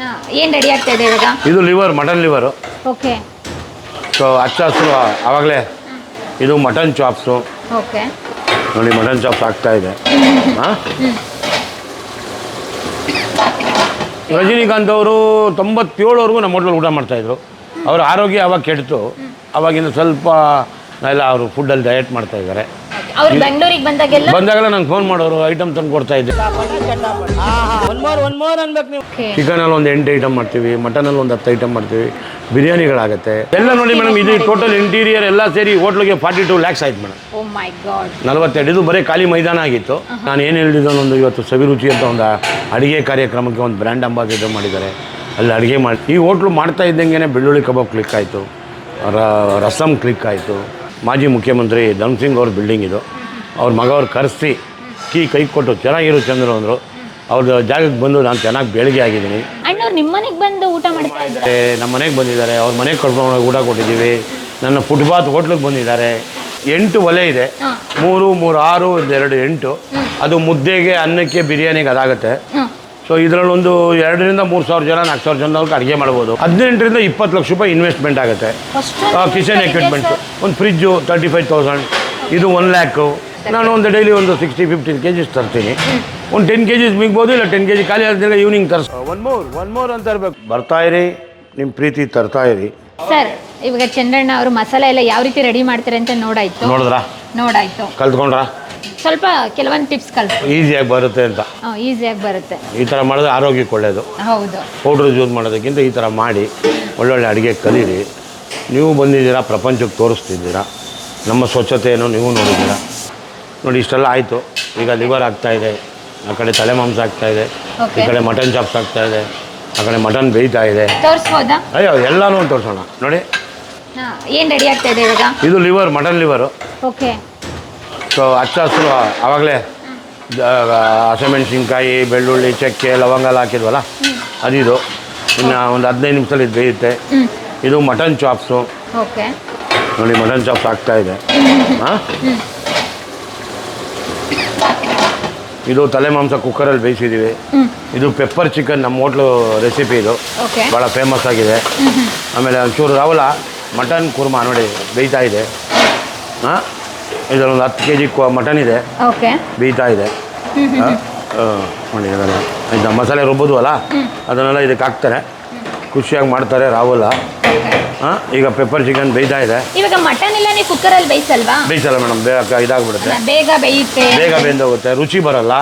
ಹಾ ಏನ್ ರೆಡಿ ಆಗ್ತಾ ಇದೆ ಇವಾಗ? ಇದು liver mutton liver okay so ಹಚ್ಚ ಹಸಿರು ಆವಾಗಲೇ ಇದು ಮಟನ್ ಚಾಪ್ಸು ಓಕೆ ನೋಡಿ ಮಟನ್ ಚಾಪ್ಸ್ ಆಗ್ತಾ ಇದೆ. ಹಾಂ? ರಜನಿಕಾಂತ್ ಅವರು ತೊಂಬತ್ತೇಳುವರೆಗೂ ನಮ್ಮ ಹೋಟ್ಲಲ್ಲಿ ಊಟ ಮಾಡ್ತಾಯಿದ್ರು ಅವರ ಆರೋಗ್ಯ ಅವಾಗ ಕೆಡ್ತು? ಅವಾಗಿಂದ ಸ್ವಲ್ಪ ಎಲ್ಲ ಅವರು ಫುಡ್ಡಲ್ಲಿ ಡಯಟ್ ಮಾಡ್ತಾ ಇದ್ದಾರೆ. ಅವ್ರು ಬೆಂಗಳೂರಿಗೆ ಬಂದಾಗೆಲ್ಲ ಬಂದಾಗೆಲ್ಲ ನಂಗೆ ಫೋನ್ ಮಾಡೋರು ಐಟಮ್ ತಂದು ಕೊಡ್ತಾ ಇದ್ದೆ. ಚಿಕನಲ್ಲಿ ಒಂದು ಎಂಟು ಐಟಮ್ ಮಾಡ್ತೀವಿ ಮಟನಲ್ಲಿ ಒಂದು ಹತ್ತು ಐಟಮ್ ಮಾಡ್ತೀವಿ ಬಿರಿಯಾನಿಗಳಾಗುತ್ತೆ. ಎಲ್ಲ ನೋಡಿ ಮೇಡಮ್ ಇದು ಟೋಟಲ್ ಇಂಟೀರಿಯರ್ ಎಲ್ಲ ಸೇರಿ ಹೋಟ್ಲಿಗೆ ಫಾರ್ಟಿ ಟು ಲ್ಯಾಕ್ಸ್ ಆಯ್ತು ಮೇಡಮ್. ಓ ಮೈ ಗಾಡ್ ನಲವತ್ತೆರಡು ಇದು ಬರೀ ಖಾಲಿ ಮೈದಾನ ಆಗಿತ್ತು. ನಾನು ಏನು ಹೇಳಿದ್ದು ಒಂದು ಇವತ್ತು ಸವಿರುಚಿ ಅಂತ ಒಂದು ಅಡುಗೆ ಕಾರ್ಯಕ್ರಮಕ್ಕೆ ಒಂದು ಬ್ರ್ಯಾಂಡ್ ಅಂಬಾಸಿಡರ್ ಮಾಡಿದ್ದಾರೆ. ಅಲ್ಲಿ ಅಡುಗೆ ಮಾಡಿ ಈ ಹೋಟ್ಲು ಮಾಡ್ತಾ ಇದ್ದಂಗೆ ಬೆಳ್ಳುಳ್ಳಿ ಕಬಾಬ್ ಕ್ಲಿಕ್ ಆಯಿತು. ರಸಮ್ ಕ್ಲಿಕ್ ಆಯಿತು. ಮಾಜಿ ಮುಖ್ಯಮಂತ್ರಿ ಧನ್ ಸಿಂಗ್ ಅವ್ರ ಬಿಲ್ಡಿಂಗ್ ಇದು. ಅವ್ರ ಮಗ ಅವ್ರು ಕರೆಸಿ ಕೀ ಕೈ ಕೊಟ್ಟು ಚೆನ್ನಾಗಿರು ಚಂದ್ರು ಅಂದರು. ಅವ್ರದ್ದು ಜಾಗಕ್ಕೆ ಬಂದು ನಾನು ಚೆನ್ನಾಗಿ ಬೆಳಗ್ಗೆ ಆಗಿದ್ದೀನಿ. ನಿಮ್ಮ ಮನೆಗೆ ಬಂದು ಊಟ ಮಾಡ್ತಾರೆ ನಮ್ಮ ಮನೆಗೆ ಬಂದಿದ್ದಾರೆ. ಅವ್ರ ಮನೆಗೆ ಕರ್ಕೊಂಡು ಊಟ ಕೊಟ್ಟಿದ್ದೀವಿ. ನನ್ನ ಫುಟ್ಪಾತ್ ಹೋಟ್ಲಿಗೆ ಬಂದಿದ್ದಾರೆ. ಎಂಟು ಒಲೆ ಇದೆ. ಮೂರು ಮೂರು ಆರು ಎರಡು ಎಂಟು. ಅದು ಮುದ್ದೆಗೆ ಅನ್ನಕ್ಕೆ ಬಿರಿಯಾನಿಗೆ ಅದಾಗುತ್ತೆ. ಸೊ ಇದರಲ್ಲಿ ಒಂದು ಎರಡರಿಂದ ಮೂರು ಸಾವಿರ ಜನ ನಾಲ್ಕು ಸಾವಿರ ಜನದವ್ರಿಗೆ ಅಡುಗೆ ಮಾಡ್ಬೋದು. ಹದಿನೆಂಟರಿಂದ ಇಪ್ಪತ್ತು ಲಕ್ಷ ರೂಪಾಯಿ ಇನ್ವೆಸ್ಟ್ಮೆಂಟ್ ಆಗುತ್ತೆ. ಕಿಚನ್ ಎಕ್ವಿಪ್ಮೆಂಟ್ಸು ಒಂದು ಫ್ರಿಜ್ಜು ತರ್ಟಿ ಫೈವ್ ತೌಸಂಡ್ ಇದು ಒನ್ ಲ್ಯಾಕು ನಾನು ಒಂದು ಡೈಲಿ ಒಂದು ಸಿಕ್ಸ್ಟಿ ಫಿಫ್ಟೀನ್ ಕೆ ಜಿಸ್ ತರ್ತೀನಿ ಒಂದು ಟೆನ್ ಕೆ ಜಿಸ್ ಮಿಗ್ಬೋದು ಇಲ್ಲ ಟೆನ್ ಕೆ ಜಿ ಖಾಲಿ ಆದ್ರೆ ಈವ್ನಿಂಗ್ ತರ್ಸ್ ಒನ್ ಮೋರ್ ಒನ್ ಮೋರ್ ಅಂತ ಇರಬೇಕು ಬರ್ತಾ ಇರಿ ನಿಮ್ಮ ಪ್ರೀತಿ ತರ್ತಾ ಇರಿ. ಸರ್ ಇವಾಗ ಚಂದ್ರಣ್ಣ ಅವರು ಮಸಾಲೆ ಎಲ್ಲ ಯಾವ ರೀತಿ ರೆಡಿ ಮಾಡ್ತಾರೆ ಅಂತ ನೋಡಾಯ್ತು. ನೋಡಿದ್ರಾ? ನೋಡಾಯ್ತು. ಕಲ್ತ್ಕೊಂಡ್ರಾ? ಸ್ವಲ್ಪ ಕೆಲವೊಂದು ಟಿಪ್ಸ್ ಈಸಿಯಾಗಿ ಬರುತ್ತೆ ಅಂತ. ಈಸಿಯಾಗಿ ಬರುತ್ತೆ. ಈ ಥರ ಮಾಡಿದ್ರೆ ಆರೋಗ್ಯಕ್ಕೆ ಒಳ್ಳೇದು. ಹೌದು. ಪೌಡ್ರ್ ಯೂಸ್ ಮಾಡೋದಕ್ಕಿಂತ ಈ ಥರ ಮಾಡಿ ಒಳ್ಳೊಳ್ಳೆ ಅಡುಗೆ ಕಲೀರಿ. ನೀವು ಬಂದಿದ್ದೀರಾ ಪ್ರಪಂಚಕ್ಕೆ ತೋರಿಸ್ತಿದ್ದೀರಾ ನಮ್ಮ ಸ್ವಚ್ಛತೆಯನ್ನು ನೀವು ನೋಡಿದ್ದೀರಾ. ನೋಡಿ ಇಷ್ಟೆಲ್ಲ ಆಯಿತು. ಈಗ ಲಿವರ್ ಆಗ್ತಾ ಇದೆ ಆ ಕಡೆ ತಲೆ ಮಾಂಸ ಆಗ್ತಾ ಇದೆ ಈ ಕಡೆ ಮಟನ್ ಚಾಪ್ಸ್ ಆಗ್ತಾ ಇದೆ ಆ ಕಡೆ ಮಟನ್ ಬೇಯ್ತಾ ಇದೆ. ತೋರಿಸ್ಬೋದಾ? ಅಯ್ಯೋ ಎಲ್ಲನೂ ತೋರಿಸೋಣ. ನೋಡಿ. ಏನ್ ರೆಡಿ ಆಗ್ತಾ ಇದೆ ಇವಾಗ? ಇದು liver mutton liver okay so ಹಚ್ಚ ಹಸಿರು ಆವಾಗಲೇ ಹಸಿಮೆಣ್ಸಿನ್ಕಾಯಿ ಬೆಳ್ಳುಳ್ಳಿ ಚಕ್ಕೆ ಲವಂಗ ಎಲ್ಲ ಹಾಕಿದ್ವಲ್ಲ ಅದಿದು. ಇನ್ನು ಒಂದು ಹದಿನೈದು ನಿಮಿಷದಲ್ಲಿ ಇದು ಬೇಯುತ್ತೆ. ಇದು ಮಟನ್ ಚಾಪ್ಸು. ಓಕೆ. ನೋಡಿ ಮಟನ್ ಚಾಪ್ಸ್ ಆಗ್ತಾ ಇದೆ. ಹಾಂ ಇದು ತಲೆ ಮಾಂಸ ಕುಕ್ಕರಲ್ಲಿ ಬೇಯಿಸಿದ್ದೀವಿ. ಇದು ಪೆಪ್ಪರ್ ಚಿಕನ್ ನಮ್ಮ ಹೋಟ್ಲು ರೆಸಿಪಿ ಇದು. ಭಾಳ ಫೇಮಸ್ ಆಗಿದೆ. ಆಮೇಲೆ ಒಂಚೂರು ರಾವಲ ಮಟನ್ ಕುರ್ಮಾ ನೋಡಿ ಬೇಯ್ತಾ ಇದೆ. ಹಾಂ ಇದರೊಂದು ಹತ್ತು ಕೆ ಜಿ ಮಟನ್ ಇದೆ. ಓಕೆ ಬೇಯ್ತಾ ಇದೆ ಇದು ಮಸಾಲೆ ರುಬ್ಬೋದುವಲ್ಲ? ಅದನ್ನೆಲ್ಲ ಇದಕ್ಕೆ ಹಾಕ್ತಾರೆ. ಖುಷಿಯಾಗಿ ಮಾಡ್ತಾರೆ ರಾಹುಲ. ಹಾಂ? ಈಗ ಪೆಪ್ಪರ್ ಚಿಕನ್ ಬೇಯ್ತಾ ಇದೆ. ಇವಾಗ ಮಟನ್ ಎಲ್ಲ ನೀವು ಕುಕ್ಕರಲ್ಲಿ ಬೇಯಿಸಲ್ವಾ? ಬೇಯಿಸಲ್ಲ ಮೇಡಮ್ ಬೇಗ ಇದಾಗ್ಬಿಡುತ್ತೆ. ಬೇಗ ಬೇಯುತ್ತೆ. ಬೇಗ ಬೆಂದೋಗುತ್ತೆ ರುಚಿ ಬರಲ್ಲ.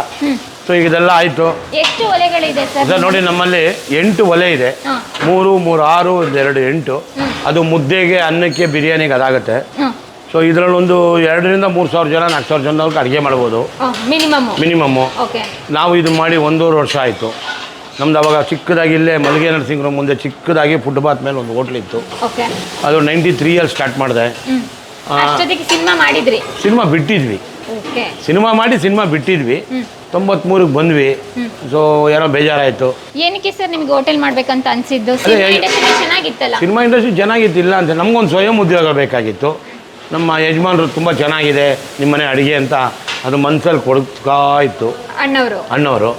ಸೊ ಈಗ ಇದೆಲ್ಲ ಆಯಿತು. ಎಷ್ಟು ಒಲೆಗಳಿದೆ ಸರ್ ನೋಡಿ ನಮ್ಮಲ್ಲಿ ಎಂಟು ಒಲೆ ಇದೆ. ಮೂರು ಮೂರು ಆರು ಎರಡು ಎಂಟು. ಅದು ಮುದ್ದೆಗೆ ಅನ್ನಕ್ಕೆ ಬಿರಿಯಾನಿಗೆ ಅದಾಗುತ್ತೆ. ಸೊ ಇದರಲ್ಲಿ ಒಂದು ಎರಡರಿಂದ ಮೂರು ಸಾವಿರ ಜನ ನಾಲ್ಕು ಸಾವಿರ ಜನದವ್ರಿಗೆ ಅಡುಗೆ ಮಾಡ್ಬೋದು. Minimum minimum? ಓಕೆ. ನಾವು ಇದು ಮಾಡಿ ಒಂದೂವರೆ ವರ್ಷ ಆಯಿತು. ನಮ್ದು ಅವಾಗ ಚಿಕ್ಕದಾಗಿ ಇಲ್ಲೇ ಮಲ್ಲಿಗೆ ನರಸಿಂಗ್ರ ಮುಂದೆ ಚಿಕ್ಕದಾಗಿ ಬಾತ್ ಮೇಲೆ ಒಂದು ಹೋಟ್ಲ್ ಇತ್ತು. ಓಕೆ. ಅದು ನೈಂಟಿ ತ್ರೀಯಲ್ಲಿ ಸ್ಟಾರ್ಟ್ ಮಾಡಿದೆ. ಸಿನಿಮಾ ಬಿಟ್ಟಿದ್ವಿ. ಸಿನಿಮಾ ಮಾಡಿ ಸಿನಿಮಾ ಬಿಟ್ಟಿದ್ವಿ. ತೊಂಬತ್ ತೊಂಬತ್ಮೂರಿಗೆ ಬಂದ್ವಿ. ಸೊ ಏನೋ ಬೇಜಾರಾಯಿತು. ಏನಕ್ಕೆ ಸರ್ ನಿಮ್ಗೆ ಹೋಟೆಲ್ ಮಾಡ್ಬೇಕಂತ ಅನ್ಸಿದ್ದು? ಸಿನಿಮಾ ಇಂಡಸ್ಟ್ರಿ ಚೆನ್ನಾಗಿತ್ತಲ್ಲ? ಸಿನಿಮಾ ಇಂಡಸ್ಟ್ರಿ ಚೆನ್ನಾಗಿತ್ತಿಲ್ಲ ಅಂತ. ನಮ್ಗೊಂದು ಸ್ವಯಂ ಉದ್ಯೋಗ ಬೇಕಾಗಿತ್ತು. ನಮ್ಮ ಯಜಮಾನರು ತುಂಬ ಚೆನ್ನಾಗಿದೆ ನಿಮ್ಮನೆ ಅಡುಗೆ ಅಂತ ಅದು ಮನ್ಸಲ್ಲಿ ಕೊಡ್ತಾ ಇತ್ತು. ಅಣ್ಣವರು. ಅಣ್ಣವರು.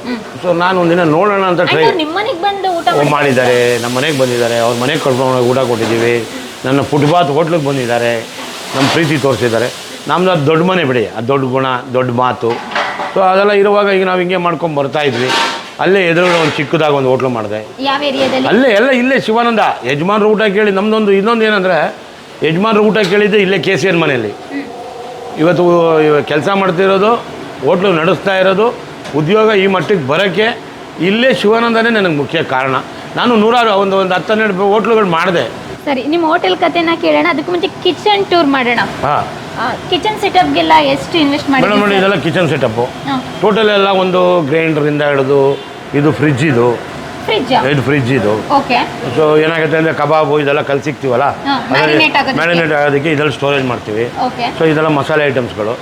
ಸೊ ನಾನು ಒಂದಿನ ನೋಡೋಣ ಅಂತ ಟ್ರೈ ಬಂದು ಊಟ ಮಾಡಿದ್ದಾರೆ. ನಮ್ಮ ಮನೆಗೆ ಬಂದಿದ್ದಾರೆ. ಅವ್ರ ಮನೆಗೆ ಕರ್ಕೊಂಡು ಊಟ ಕೊಟ್ಟಿದ್ದೀವಿ. ನನ್ನ ಫುಟ್ಬಾತ್ ಹೋಟ್ಲಿಗೆ ಬಂದಿದ್ದಾರೆ. ನಮ್ಮ ಪ್ರೀತಿ ತೋರಿಸಿದ್ದಾರೆ. ನಮ್ದು ಅದು ದೊಡ್ಡ ಮನೆ ಬಿಡಿ. ಅದು ದೊಡ್ಡ ಗುಣ ದೊಡ್ಡ ಮಾತು. ಸೊ ಅದೆಲ್ಲ ಇರುವಾಗ ಈಗ ನಾವು ಹಿಂಗೆ ಮಾಡ್ಕೊಂಡು ಬರ್ತಾ ಇದ್ವಿ. ಅಲ್ಲೇ ಎದುರುಗಡೆ ಒಂದು ಚಿಕ್ಕದಾಗಿ ಒಂದು ಹೋಟ್ಲು ಮಾಡಿದೆ. ಅಲ್ಲೇ ಎಲ್ಲ ಇಲ್ಲೇ ಶಿವಾನಂದ. ಯಜಮಾನ್ರು ಊಟ ಕೇಳಿ ನಮ್ಮದೊಂದು ಇನ್ನೊಂದು ಏನಂದರೆ ಯಜಮಾನ್ರ ಊಟ ಕೇಳಿದ್ದು ಇಲ್ಲೇ ಕೆ ಸಿ ಎನ್ ಮನೆಯಲ್ಲಿ. ಇವತ್ತು ಕೆಲಸ ಮಾಡ್ತಿರೋದು ಹೋಟ್ಲು ನಡೆಸ್ತಾ ಇರೋದು ಉದ್ಯೋಗ ಈ ಮಟ್ಟಕ್ಕೆ ಬರೋಕ್ಕೆ ಇಲ್ಲೇ ಶಿವಾನಂದನೇ ನನಗೆ ಮುಖ್ಯ ಕಾರಣ. ನಾನು ನೂರಾರು ಒಂದು ಒಂದು ಹತ್ತು ಹನ್ನೆರಡು ಹೋಟ್ಲುಗಳು ಮಾಡಿದೆ. ಸರಿ ನಿಮ್ಮ ಹೋಟೆಲ್ ಕಥೆನ ಕೇಳೋಣ ಅದಕ್ಕೆ ಮುಂಚೆ ಕಿಚನ್ ಟೂರ್ ಮಾಡೋಣ. ಹಾಂ. ಕಿಚನ್ ಸೆಟಪ್ಗೆಲ್ಲ ಎಷ್ಟು ಇನ್ವೆಸ್ಟ್ ಮೇಡಮ್ ನೋಡಿ ಇದೆಲ್ಲ ಕಿಚನ್ ಸೆಟಪ್ಪು. ಟೋಟಲ್ ಎಲ್ಲ ಒಂದು ಗ್ರೈಂಡ್ರಿಂದ ಹಿಡಿದು ಇದು ಫ್ರಿಜ್ ಇದು. ಫ್ರಿಜ್ ಇದು ಫ್ರಿಜ್ ಇದು. ಓಕೆ ಸೊ ಏನಾಗುತ್ತೆ ಅಂದರೆ ಕಬಾಬು ಇದೆಲ್ಲ ಕಲ್ ಸಿಕ್ತಿವಲ್ಲ. ಮ್ಯಾರಿನೇಟ್ ಆಗೋದಕ್ಕೆ. ಇದೆಲ್ಲ ಸ್ಟೋರೇಜ್ ಮಾಡ್ತೀವಿ. ಸೊ ಇದೆಲ್ಲ ಮಸಾಲೆ ಐಟಮ್ಸ್ಗಳು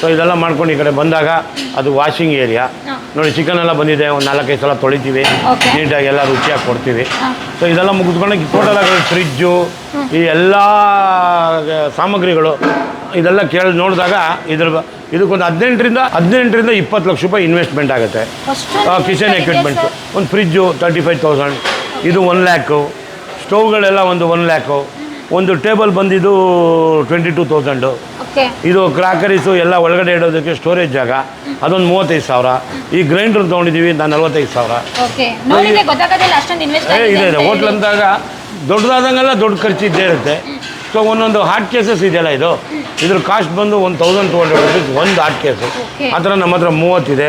ಸೊ ಇದೆಲ್ಲ ಮಾಡ್ಕೊಂಡು ಈ ಕಡೆ ಬಂದಾಗ ಅದು ವಾಷಿಂಗ್ ಏರಿಯಾ ನೋಡಿ ಚಿಕನ್ ಎಲ್ಲ ಬಂದಿದೆ ಒಂದು ನಾಲ್ಕೈದು ಸಲ ತೊಳಿತೀವಿ. ನೀಟಾಗಿ ಎಲ್ಲ ರುಚಿಯಾಗಿ ಕೊಡ್ತೀವಿ. ಸೊ ಇದೆಲ್ಲ ಮುಗಿಸ್ಕೊಂಡು ಟೋಟಲ್ ಆಗಿ ಫ್ರಿಜ್ಜು ಈ ಎಲ್ಲ ಸಾಮಗ್ರಿಗಳು ಇದೆಲ್ಲ ಕೇಳಿ ನೋಡಿದಾಗ ಇದ್ರ ಇದಕ್ಕೊಂದು ಹದಿನೆಂಟರಿಂದ ಹದಿನೆಂಟರಿಂದ ಇಪ್ಪತ್ತು ಲಕ್ಷ ರೂಪಾಯಿ ಇನ್ವೆಸ್ಟ್ಮೆಂಟ್ ಆಗುತ್ತೆ. ಕಿಚನ್ ಎಕ್ವಿಪ್ಮೆಂಟ್ ಒಂದು ಫ್ರಿಜ್ಜು ತರ್ಟಿ ಫೈವ್ ತೌಸಂಡ್ ಇದು ಒನ್ ಲ್ಯಾಕು ಸ್ಟೌವ್ಗಳೆಲ್ಲ ಒಂದು ಒನ್ ಲ್ಯಾಕು ಒಂದು ಟೇಬಲ್ ಬಂದಿದ್ದು ಟ್ವೆಂಟಿ ಟೂ ತೌಸಂಡು ಇದು ಕ್ರಾಕರೀಸು ಎಲ್ಲ ಒಳಗಡೆ ಇಡೋದಕ್ಕೆ ಸ್ಟೋರೇಜ್ ಜಾಗ. ಅದೊಂದು ಮೂವತ್ತೈದು ಸಾವಿರ. ಈ ಗ್ರೈಂಡರ್ ತೊಗೊಂಡಿದ್ದೀವಿ ನಾನು ನಲ್ವತ್ತೈದು ಸಾವಿರ. ಇದೆ ಹೋಟ್ಲ್ ಅಂದಾಗ ದೊಡ್ಡದಾದಂಗೆಲ್ಲ ದೊಡ್ಡ ಖರ್ಚು ಇದ್ದೇ ಇರುತ್ತೆ. ಸೊ ಒಂದೊಂದು ಹಾರ್ಟ್ ಕೇಸಸ್ ಇದೆಯಲ್ಲ ಇದು? ಇದ್ರ ಕಾಸ್ಟ್ ಬಂದು ಒಂದು ತೌಸಂಡ್ ಟು ಹಂಡ್ರೆಡ್ ರುಪೀಸ್ ಒಂದು ಹಾರ್ಟ್ ಕೇಸು. ಆ ಥರ ನಮ್ಮ ಹತ್ರ ಮೂವತ್ತಿದೆ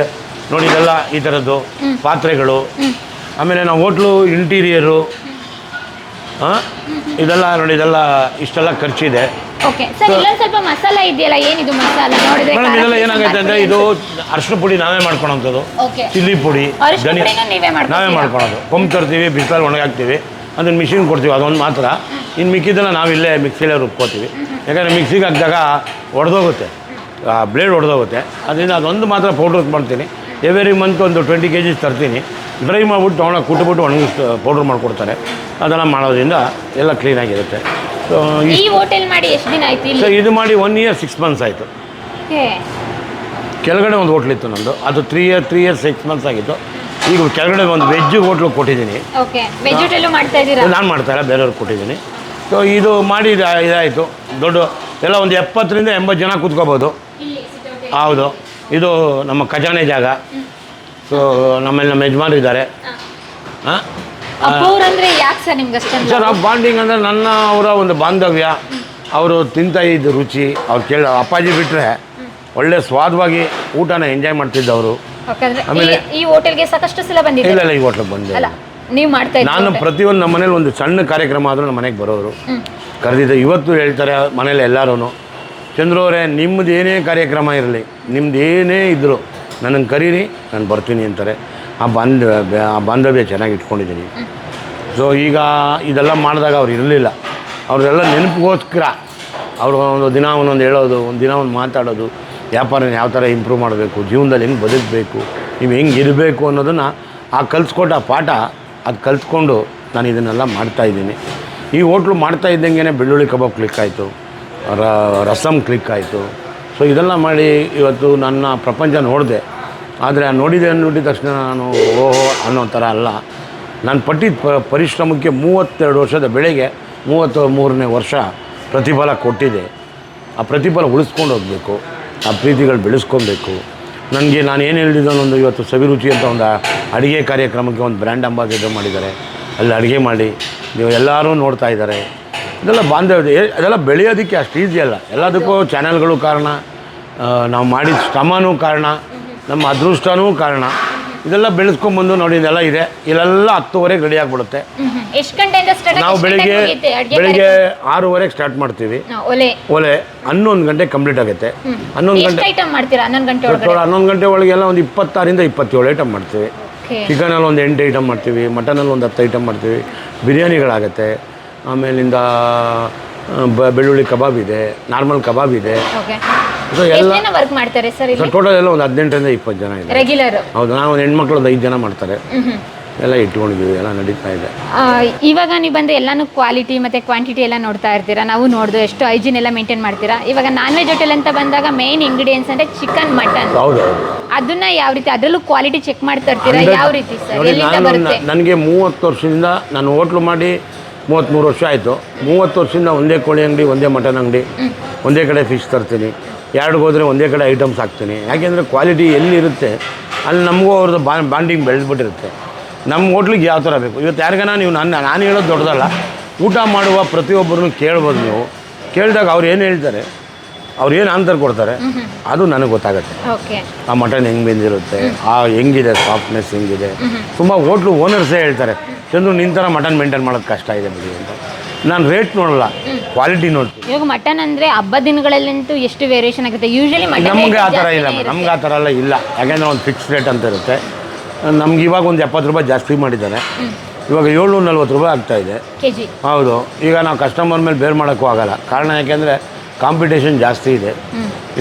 ನೋಡಿ ಇದೆಲ್ಲ ಈ ಥರದ್ದು ಪಾತ್ರೆಗಳು. ಆಮೇಲೆ ನಾವು ಹೋಟ್ಲು ಇಂಟೀರಿಯರು ಹಾಂ? ಇದೆಲ್ಲ ನೋಡಿ ಇದೆಲ್ಲ ಇಷ್ಟೆಲ್ಲ ಖರ್ಚಿದೆ. ಓಕೆ ಸರ್ ಇಲ್ಲೊಂದು ಸ್ವಲ್ಪ ಮಸಾಲ ಇದೆಯಲ್ಲ? ಏನಿದು ಮಸಾಲ? ನೋಡಿದ್ರೆ ಮೇಡಮ್ ಇದೆಲ್ಲ ಪುಡಿ, ಏನಾಗೈತೆ ಅಂದರೆ ಇದು ಅರಿಶಿನ ಪುಡಿ ನಾವೇ ಮಾಡ್ಕೊಳೋಂಥದ್ದು. ಚಿಲ್ಲಿ ಪುಡಿ ಧನಿಯಾ? ನಾವೇ ಮಾಡ್ಕೊಳೋದು. ಪಂಪ್ ತರ್ತೀವಿ ಬಿಸಿಲಲ್ಲಿ ಒಣಗಾಕ್ತೀವಿ. ಅದನ್ನ ಮಿಷಿನ್ ಕೊಡ್ತೀವಿ ಅದೊಂದು ಮಾತ್ರ. ಇನ್ನು ಮಿಕ್ಕಿದ್ದನ್ನು ನಾವಿಲ್ಲೇ ಮಿಕ್ಸಿಲೇ ರುಬ್ಕೋತೀವಿ. ಯಾಕಂದರೆ ಮಿಕ್ಸಿಗೆ ಹಾಕಿದಾಗ ಒಡೆದೋಗುತ್ತೆ. ಬ್ಲೇಡ್ ಒಡೆದೋಗುತ್ತೆ. ಅದರಿಂದ ಅದೊಂದು ಮಾತ್ರ ಪೌಡ್ರ್ ಮಾಡ್ತೀನಿ. ಎವ್ರಿ ಮಂತ್ ಒಂದು ಟ್ವೆಂಟಿ ಕೆ ಜಿಸ್ ತರ್ತೀನಿ. ಡ್ರೈ ಮಾಡಿಬಿಟ್ಟು ಅವನ ಕುಟ್ಬಿಟ್ಟು ಒಣಗಿಸ್ ಪೌಡ್ರ್ ಮಾಡಿಕೊಡ್ತಾರೆ. ಅದೆಲ್ಲ ಮಾಡೋದ್ರಿಂದ ಎಲ್ಲ ಕ್ಲೀನಾಗಿರುತ್ತೆ ಸೊ ಈ ಹೋಟೆಲ್ ಮಾಡಿ ಎಷ್ಟು ದಿನ ಆಯ್ತು ಸೊ ಇಲ್ಲಿ ಇದು ಮಾಡಿ ಒನ್ ಇಯರ್ ಸಿಕ್ಸ್ ಮಂತ್ಸ್ ಆಯಿತು. ಕೆಳಗಡೆ ಒಂದು ಹೋಟ್ಲ್ ಇತ್ತು ನಂದು ಅದು three year three year six months ಆಗಿತ್ತು. ಈಗ ಕೆಳಗಡೆ ಒಂದು ವೆಜ್ ಹೋಟ್ಲು ಕೊಟ್ಟಿದ್ದೀನಿ. ವೆಜ್ ಮಾಡ್ತಾ ನಾನು ಮಾಡ್ತಾರೆ ಬೇರೆಯವ್ರಿಗೆ ಕೊಟ್ಟಿದ್ದೀನಿ. ಸೊ ಇದು ಮಾಡಿ ಇದಾಯಿತು. ದೊಡ್ಡ ಎಲ್ಲ ಒಂದು ಎಪ್ಪತ್ತರಿಂದ ಎಂಬತ್ತು ಜನ ಕೂತ್ಕೋಬೋದು. ಹೌದು. ಇದು ನಮ್ಮ ಖಜಾನೆ ಜಾಗ. ಸೊ ನಮ್ಮಲ್ಲಿ ನಮ್ಮ ಯಜಮಾನರು ಇದ್ದಾರೆ. ಹಾಂ? ಸರ್ ಆ ಬಾಂಡಿಂಗ್ ಅಂದರೆ ನನ್ನ ಅವರ ಒಂದು ಬಾಂಧವ್ಯ. ಅವರು ತಿಂತ ಇದ್ದ ರುಚಿ ಅವ್ರು ಕೇಳ ಅಪ್ಪಾಜಿ ಬಿಟ್ಟರೆ ಒಳ್ಳೆ ಸ್ವಾದವಾಗಿ ಊಟನ ಎಂಜಾಯ್ ಮಾಡ್ತಿದ್ದವರು. ಆಮೇಲೆ- ಈ- ಹೋಟೆಲ್ಗೆ ಸಾಕಷ್ಟು ಸಲ ಇಲ್ಲ ಇಲ್ಲ ಈ ಹೋಟ್ಲಿಗೆ ಬಂದೆ ಅಲ್ಲ ನೀವು ಮಾಡ್ತಾ ನಾನು ಇದ್ದೀರಾ ಪ್ರತಿಯೊಂದು ನಮ್ಮ ಮನೇಲಿ ಒಂದು ಸಣ್ಣ ಕಾರ್ಯಕ್ರಮ ಆದರೂ ನಮ್ಮ ಮನೆಗೆ ಬರೋರು. ಕರೆದಿದ್ದ ಇವತ್ತು ಹೇಳ್ತಾರೆ ಮನೇಲಿ ಎಲ್ಲರೂ ಚಂದ್ರು ಅವರೇ ನಿಮ್ಮದು ಏನೇ ಕಾರ್ಯಕ್ರಮ ಇರಲಿ ನಿಮ್ದು ಏನೇ ಇದ್ದರೂ ನನ್ನನ್ನು ಕರೀರಿ ನಾನು ಬರ್ತೀನಿ ಅಂತಾರೆ. ಆ ಬಾಂಧವ್ಯ ಆ ಬಾಂಧವ್ಯ ಚೆನ್ನಾಗಿ ಇಟ್ಕೊಂಡಿದ್ದೀನಿ ಸೊ ಈಗ ಇದೆಲ್ಲ ಮಾಡಿದಾಗ ಅವ್ರು ಇರಲಿಲ್ಲ. ಅವ್ರದೆಲ್ಲ ನೆನಪಿಗೋಸ್ಕರ ಅವರು ಒಂದು ದಿನ ಒಂದೊಂದು ಹೇಳೋದು ಒಂದು ದಿನ ಒಂದು ಮಾತಾಡೋದು ವ್ಯಾಪಾರನ ಯಾವ ಥರ ಇಂಪ್ರೂವ್ ಮಾಡಬೇಕು ಜೀವನದಲ್ಲಿ ಹೆಂಗೆ ಬದುಕಬೇಕು ನೀವು ಹೆಂಗೆ ಇರಬೇಕು ಅನ್ನೋದನ್ನು ಆ ಕಲಿಸ್ಕೊಟ್ಟ ಪಾಠ ಅದು ಕಲ್ತ್ಕೊಂಡು ನಾನು ಇದನ್ನೆಲ್ಲ ಮಾಡ್ತಾಯಿದ್ದೀನಿ ಈ ಹೋಟ್ಲು ಮಾಡ್ತಾ ಇದ್ದಂಗೆ ಬೆಳ್ಳುಳ್ಳಿ ಕಬಾಬ್ ಕ್ಲಿಕ್ ಆಯಿತು. ರಸಮ್ ಕ್ಲಿಕ್ ಆಯಿತು. ಸೊ ಇದೆಲ್ಲ ಮಾಡಿ ಇವತ್ತು ನನ್ನ ಪ್ರಪಂಚ ನೋಡಿದೆ. ಆದರೆ ಆ ನೋಡಿದೆ ನೋಡಿದ ತಕ್ಷಣ ನಾನು, ಓಹೋ, ಅನ್ನೋ ಥರ ಅಲ್ಲ. ನಾನು ಪಟ್ಟಿದ ಪ, ಪರಿಶ್ರಮಕ್ಕೆ ಮೂವತ್ತೆರಡು ವರ್ಷದ ಬೆಳೆಗೆ ಮೂವತ್ತ ಮೂರನೇ ವರ್ಷ ಪ್ರತಿಫಲ ಕೊಟ್ಟಿದೆ. ಆ ಪ್ರತಿಫಲ ಉಳಿಸ್ಕೊಂಡು ಹೋಗಬೇಕು. ಆ ಪ್ರೀತಿಗಳು ಬೆಳೆಸ್ಕೊಬೇಕು. ನನಗೆ ನಾನು ಏನು ಹೇಳಿದ್ದೊಂದು ಇವತ್ತು ಸವಿರುಚಿ ಅಂತ ಒಂದು ಅಡುಗೆ ಕಾರ್ಯಕ್ರಮಕ್ಕೆ ಒಂದು ಬ್ರ್ಯಾಂಡ್ ಅಂಬಾಸಿಡರ್ ಮಾಡಿದ್ದಾರೆ. ಅಲ್ಲಿ ಅಡುಗೆ ಮಾಡಿ ನೀವು ಎಲ್ಲರೂ ನೋಡ್ತಾ ಇದ್ದಾರೆ. ಇದೆಲ್ಲ ಬಾಂಧವ್ಯ ಅದೆಲ್ಲ ಬೆಳೆಯೋದಕ್ಕೆ ಅಷ್ಟು ಈಸಿ ಅಲ್ಲ. ಎಲ್ಲದಕ್ಕೂ ಚಾನೆಲ್ಗಳು ಕಾರಣ. ನಾವು ಮಾಡಿದ ಶ್ರಮನೂ ಕಾರಣ. ನಮ್ಮ ಅದೃಷ್ಟನೂ ಕಾರಣ. ಇದೆಲ್ಲ ಬೆಳೆಸ್ಕೊಂಡ್ಬಂದು ನೋಡಿ ಇದೆಲ್ಲ ಇದೆ. ಇಲ್ಲೆಲ್ಲ ಹತ್ತುವರೆಗೆ ರೆಡಿ ಆಗಿಬಿಡುತ್ತೆ. ಎಷ್ಟು ಗಂಟೆಯಿಂದ ಸ್ಟಾರ್ಟ್ ನಾವು ಬೆಳಿಗ್ಗೆ ಬೆಳಿಗ್ಗೆ ಆರೂವರೆಗೆ ಸ್ಟಾರ್ಟ್ ಮಾಡ್ತೀವಿ. ಒಲೆ. ಒಲೆ ಹನ್ನೊಂದು ಗಂಟೆ ಕಂಪ್ಲೀಟ್ ಆಗುತ್ತೆ ಹನ್ನೊಂದು ಗಂಟೆ ಐಟಮ್ ಮಾಡ್ತೀರಾ? ಹನ್ನೊಂದು ಗಂಟೆ ಒಳಗೆ ಹನ್ನೊಂದು ಗಂಟೆ ಒಳಗೆಲ್ಲ ಒಂದು ಇಪ್ಪತ್ತಾರಿಂದ ಇಪ್ಪತ್ತೇಳು ಐಟಮ್ ಮಾಡ್ತೀವಿ. ಚಿಕನಲ್ಲಿ ಒಂದು ಎಂಟು ಐಟಮ್ ಮಾಡ್ತೀವಿ. ಮಟನಲ್ಲಿ ಒಂದು ಹತ್ತು ಐಟಮ್ ಮಾಡ್ತೀವಿ. ಬಿರಿಯಾನಿಗಳಾಗತ್ತೆ. ಆಮೇಲಿಂದ ಬೆಳ್ಳುಳ್ಳಿ ಕಬಾಬ್ ಇದೆ. ನಾರ್ಮಲ್ ಕಬಾಬ್ ಇದೆ. ಸೊ ಎಲ್ಲ ವರ್ಕ್ ಮಾಡ್ತಾರೆ ಸರ್ ಇಲ್ಲಿ? ಟೋಟಲ್ ಎಲ್ಲ ಒಂದು ಹದಿನೆಂಟರಿಂದ ಇಪ್ಪತ್ತು ಜನ ಇದೆ ರೆಗ್ಯುಲರ್ ಹೌದು ನಾವು ಒಂದು ಹೆಣ್ಮಕ್ಳು ಒಂದು ಐದು ಜನ ಮಾಡ್ತಾರೆ. ಎಲ್ಲ ಇಟ್ಕೊಂಡಿದ್ದೀವಿ ಎಲ್ಲ ನಡೀತಾ ಇದೆ. ಇವಾಗ ನೀವು ಬಂದು ಎಲ್ಲಾನು ಕ್ವಾಲಿಟಿ ಮತ್ತೆ ಕ್ವಾಂಟಿಟಿ ಎಲ್ಲ ನೋಡ್ತಾ ಇರ್ತೀರಾ? ನಾವು ನೋಡ್ದು ಎಷ್ಟು ಹೈಜಿನ್ ಎಲ್ಲ ಮೇಂಟೈನ್ ಮಾಡ್ತೀರಾ? ಇವಾಗ ನಾನ್ ವೆಜ್ ಹೋಟೆಲ್ ಅಂತ ಬಂದಾಗ ಮೇನ್ ಇಂಗ್ರೀಡಿಯೆಂಟ್ಸ್ ಅಂದ್ರೆ ಚಿಕನ್ ಮಟನ್ ಹೌದು ಅದನ್ನ ಯಾವ ರೀತಿ ಅದರಲ್ಲೂ ಕ್ವಾಲಿಟಿ ಚೆಕ್ ಮಾಡ್ತಾ ಇರ್ತೀರಾ ಯಾವ ರೀತಿ ಸರ್ ಎಲ್ಲಿಂದ ಬರುತ್ತೆ? ನನಗೆ ಮೂವತ್ತು ವರ್ಷದಿಂದ ನಾನು ಹೋಟ್ಲು ಮಾಡಿ ಮೂವತ್ತ್ಮೂರು ವರ್ಷ ಆಯಿತು. ಮೂವತ್ತು ವರ್ಷದಿಂದ ಒಂದೇ ಕೋಳಿ ಅಂಗಡಿ ಒಂದೇ ಮಟನ್ ಅಂಗಡಿ. ಒಂದೇ ಕಡೆ ಫಿಶ್ ತರ್ತೀನಿ. ಎರಡಿಗೆ ಹೋದರೆ ಒಂದೇ ಕಡೆ ಐಟಮ್ಸ್ ಹಾಕ್ತೀನಿ. ಯಾಕೆಂದರೆ ಕ್ವಾಲಿಟಿ ಎಲ್ಲಿರುತ್ತೆ ಅಲ್ಲಿ ನಮಗೂ ಅವ್ರದ್ದು ಬಾ ಬಾಂಡಿಂಗ್ ಬೆಳೆದ್ಬಿಟ್ಟಿರುತ್ತೆ. ನಮ್ಮ ಹೋಟ್ಲಿಗೆ ಯಾವ ಥರ ಬೇಕು? ಇವತ್ತು ಯಾರಿಗಾನ ನೀವು ನನ್ನ ನಾನು ಹೇಳೋದು ದೊಡ್ಡದಲ್ಲ. ಊಟ ಮಾಡುವ ಪ್ರತಿಯೊಬ್ಬರನ್ನು ಕೇಳ್ಬೋದು ನೀವು. ಕೇಳಿದಾಗ ಅವ್ರು ಏನು ಹೇಳ್ತಾರೆ? ಅವ್ರು ಏನು ಆನ್ಸರ್ ಕೊಡ್ತಾರೆ? ಅದು ನನಗೆ ಗೊತ್ತಾಗುತ್ತೆ. ಆ ಮಟನ್ ಹೆಂಗೆ ಬೆಂದಿರುತ್ತೆ ಆ ಹೆಂಗಿದೆ ಸಾಫ್ಟ್ನೆಸ್ ಹೆಂಗಿದೆ? ತುಂಬ ಹೋಟ್ಲು ಓನರ್ಸೇ ಹೇಳ್ತಾರೆ ಚಂದ್ರು ನಿನ್ನ ಥರ ಮಟನ್ ಮೇಂಟೈನ್ ಮಾಡೋದು ಕಷ್ಟ ಇದೆ ಬಿಡಿ ಅಂತ. ನಾನು ರೇಟ್ ನೋಡಲ್ಲ ಕ್ವಾಲಿಟಿ ನೋಡ್ತೀನಿ. ಇವಾಗ ಮಟನ್ ಅಂದರೆ ಹಬ್ಬ ದಿನಗಳಲ್ಲಂತೂ ಎಷ್ಟು ವೇರಿಯೇಷನ್ ಆಗುತ್ತೆ? ಯೂಶಲಿ ಮಟನ್ ನಮಗೆ ಆ ಥರ ಇಲ್ಲ ನಮ್ಗೆ ಆ ಥರ ಎಲ್ಲ ಇಲ್ಲ. ಯಾಕೆಂದರೆ ಒಂದು ಫಿಕ್ಸ್ ರೇಟ್ ಅಂತ ಇರುತ್ತೆ. ನಮ್ಗೆ ಇವಾಗ ಒಂದು ಎಪ್ಪತ್ತು ರೂಪಾಯಿ ಜಾಸ್ತಿ ಮಾಡಿದ್ದಾರೆ. ಇವಾಗ ಏಳ್ನೂರ ನಲ್ವತ್ತು ರೂಪಾಯಿ ಆಗ್ತಾಯಿದೆ ಕೆಜಿ. ಹೌದು. ಈಗ ನಾವು ಕಸ್ಟಮರ್ ಮೇಲೆ ಬೇರೆ ಮಾಡೋಕ್ಕೂ ಆಗಲ್ಲ. ಕಾರಣ ಯಾಕೆಂದರೆ ಕಾಂಪಿಟೇಷನ್ ಜಾಸ್ತಿ ಇದೆ.